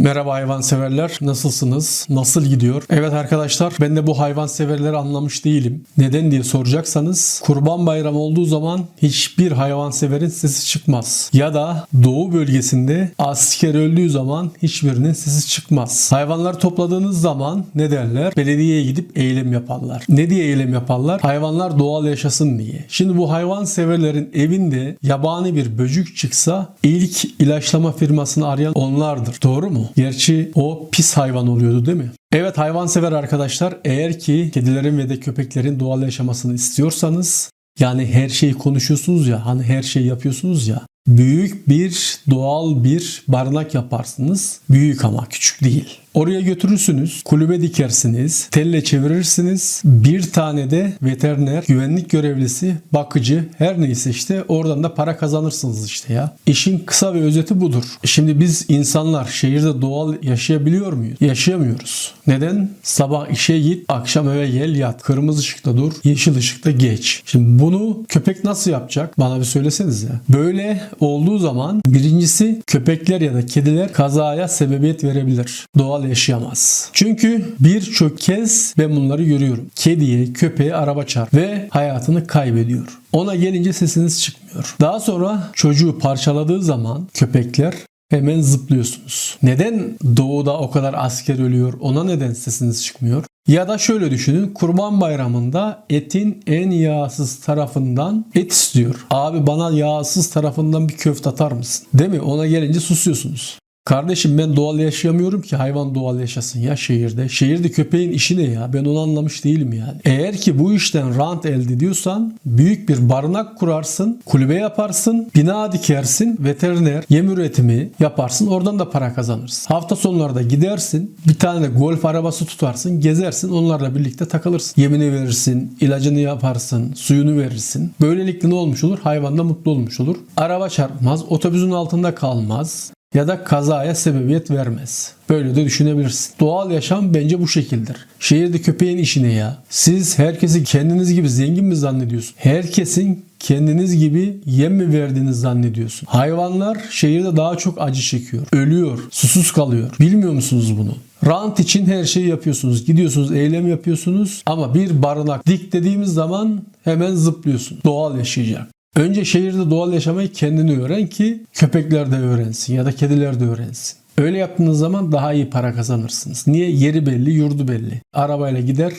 Merhaba hayvanseverler. Nasılsınız? Nasıl gidiyor? Evet arkadaşlar ben de bu hayvanseverleri anlamış değilim. Neden diye soracaksanız Kurban Bayramı olduğu zaman hiçbir hayvanseverin sesi çıkmaz. Ya da Doğu bölgesinde asker öldüğü zaman hiçbirinin sesi çıkmaz. Hayvanları topladığınız zaman ne derler? Belediyeye gidip eylem yaparlar. Ne diye eylem yaparlar? Hayvanlar doğal yaşasın diye. Şimdi bu hayvanseverlerin evinde yabani bir böcük çıksa ilk ilaçlama firmasını arayan onlardır. Doğru mu? Gerçi o pis hayvan oluyordu değil mi? Evet hayvansever arkadaşlar eğer ki kedilerin ve de köpeklerin doğal yaşamasını istiyorsanız yani her şeyi konuşuyorsunuz ya hani her şeyi yapıyorsunuz ya büyük bir doğal bir barınak yaparsınız. Büyük ama küçük değil. Oraya götürürsünüz, kulübe dikersiniz, telle çevirirsiniz. Bir tane de veteriner, güvenlik görevlisi, bakıcı her neyse işte oradan da para kazanırsınız işte ya. İşin kısa ve özeti budur. Şimdi biz insanlar şehirde doğal yaşayabiliyor muyuz? Yaşayamıyoruz. Neden? Sabah işe git, akşam eve gel yat. Kırmızı ışıkta dur, yeşil ışıkta geç. Şimdi bunu köpek nasıl yapacak? Bana bir söylesenize. Böyle olduğu zaman birincisi köpekler ya da kediler kazaya sebebiyet verebilir. Doğal yaşayamaz. Çünkü birçok kez ben bunları görüyorum. Kediye, köpeğe araba çarp ve hayatını kaybediyor. Ona gelince sesiniz çıkmıyor. Daha sonra çocuğu parçaladığı zaman köpekler hemen zıplıyorsunuz. Neden doğuda o kadar asker ölüyor? Ona neden sesiniz çıkmıyor? Ya da şöyle düşünün. Kurban Bayramı'nda etin en yağsız tarafından et istiyor. Abi bana yağsız tarafından bir köfte atar mısın? Değil mi? Ona gelince susuyorsunuz. Kardeşim ben doğal yaşayamıyorum ki hayvan doğal yaşasın ya şehirde. Şehirde köpeğin işi ne ya? Ben onu anlamış değilim yani. Eğer ki bu işten rant elde ediyorsan büyük bir barınak kurarsın, kulübe yaparsın, bina dikersin, veteriner, yem üretimi yaparsın. Oradan da para kazanırsın. Hafta sonlarda gidersin, bir tane golf arabası tutarsın, gezersin, onlarla birlikte takılırsın. Yemini verirsin, ilacını yaparsın, suyunu verirsin. Böylelikle ne olmuş olur? Hayvan da mutlu olmuş olur. Araba çarpmaz, otobüsün altında kalmaz ya da kazaya sebebiyet vermez. Böyle de düşünebilirsin. Doğal yaşam bence bu şekildir. Şehirde köpeğin işine ya. Siz herkesi kendiniz gibi zengin mi zannediyorsun? Herkesin kendiniz gibi yem mi verdiğini zannediyorsun? Hayvanlar şehirde daha çok acı çekiyor. Ölüyor, susuz kalıyor. Bilmiyor musunuz bunu? Rant için her şeyi yapıyorsunuz. Gidiyorsunuz, eylem yapıyorsunuz ama bir barınak dik dediğimiz zaman hemen zıplıyorsun. Doğal yaşayacak. Önce şehirde doğal yaşamayı kendini öğren ki köpekler de öğrensin ya da kediler de öğrensin. Öyle yaptığınız zaman daha iyi para kazanırsınız. Niye? Yeri belli, yurdu belli. Arabayla gider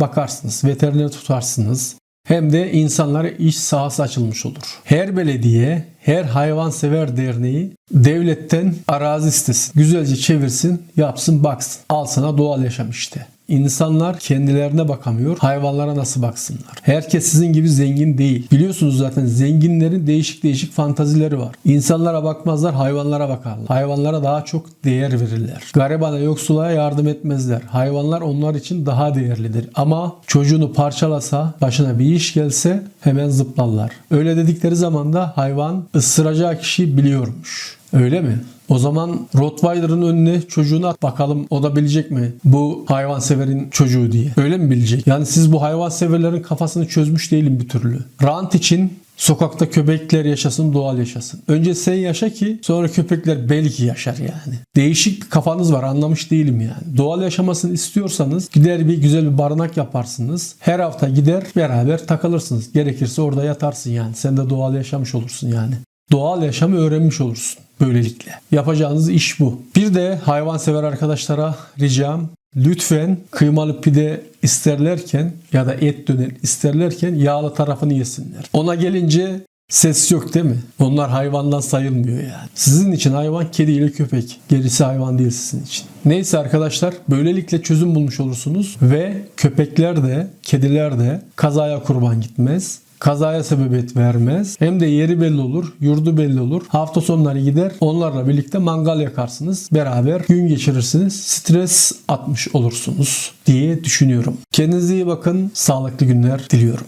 bakarsınız, veteriner tutarsınız. Hem de insanlara iş sahası açılmış olur. Her belediye, her hayvansever derneği devletten arazi istesin. Güzelce çevirsin, yapsın, baksın. Al sana doğal yaşam işte. İnsanlar kendilerine bakamıyor. Hayvanlara nasıl baksınlar? Herkes sizin gibi zengin değil. Biliyorsunuz zaten zenginlerin değişik değişik fantazileri var. İnsanlara bakmazlar, hayvanlara bakarlar. Hayvanlara daha çok değer verirler. Garibana, yoksula yardım etmezler. Hayvanlar onlar için daha değerlidir. Ama çocuğunu parçalasa, başına bir iş gelse hemen zıplarlar. Öyle dedikleri zaman da hayvan ısıracağı kişi biliyormuş. Öyle mi? O zaman Rottweiler'ın önüne çocuğunu at bakalım o da bilecek mi bu hayvanseverin çocuğu diye. Öyle mi bilecek? Yani siz bu hayvanseverlerin kafasını çözmüş değilim bir türlü. Rant için sokakta köpekler yaşasın, doğal yaşasın. Önce sen yaşa ki sonra köpekler belki yaşar yani. Değişik bir kafanız var anlamış değilim yani. Doğal yaşamasını istiyorsanız gider bir güzel bir barınak yaparsınız. Her hafta gider beraber takılırsınız. Gerekirse orada yatarsın yani. Sen de doğal yaşamış olursun yani. Doğal yaşamı öğrenmiş olursun böylelikle. Yapacağınız iş bu. Bir de hayvansever arkadaşlara ricam lütfen kıymalı pide isterlerken ya da et döner isterlerken yağlı tarafını yesinler. Ona gelince ses yok değil mi? Onlar hayvandan sayılmıyor yani. Sizin için hayvan kedi ile köpek. Gerisi hayvan değil sizin için. Neyse arkadaşlar böylelikle çözüm bulmuş olursunuz ve köpekler de kediler de kazaya kurban gitmez kazaya sebebiyet vermez. Hem de yeri belli olur, yurdu belli olur. Hafta sonları gider, onlarla birlikte mangal yakarsınız. Beraber gün geçirirsiniz. Stres atmış olursunuz diye düşünüyorum. Kendinize iyi bakın. Sağlıklı günler diliyorum.